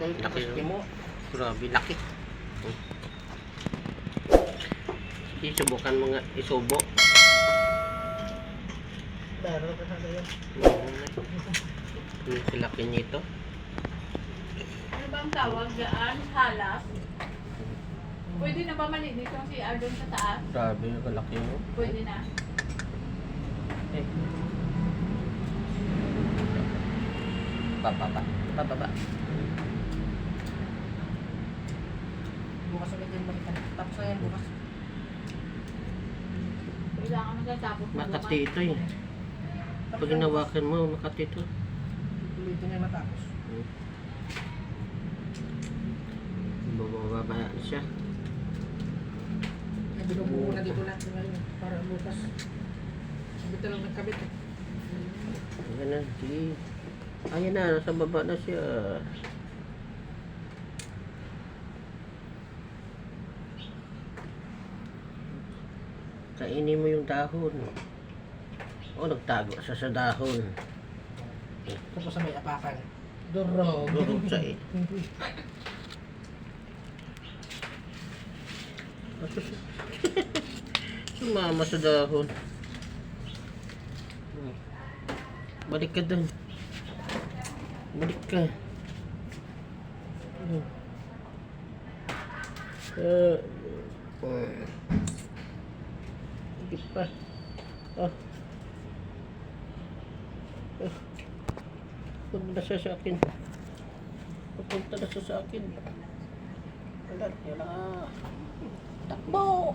Ito, niya mo. Grabe, laki. Isubukan mo nga, isubo. Meron ka sana yan. Ang laki nito. Ano ba ang tawag dyan? Halas? Pwede na ba malinis yung CR doon sa taas? Grabe, ang laki mo. Pwede na. Eh. Bababa. Bababa. Bukas ulit din balikan. Tapos na yan bukas. Kailangan magkatapos na Makati ito eh. Pag hinawakan mo, makati ito. Ulitin na matapos. Bababa na siya. Ay, binubuo na dito natin ngayon. Para bukas. Sabit na lang nagkabit. eh. Ayan na, sige. Ayan na, nasa baba na siya. Kainin mo yung dahon. O, nagtago siya sa dahon. Tapos sa may apakan. Durog. Durog siya eh. Sumama sa dahon. Balik ka dun. Balik ka. Uh, uh. Sige pa. Ah. Ah. Huwag na siya sa akin. Papunta na siya sa akin. Wala, wala. Takbo!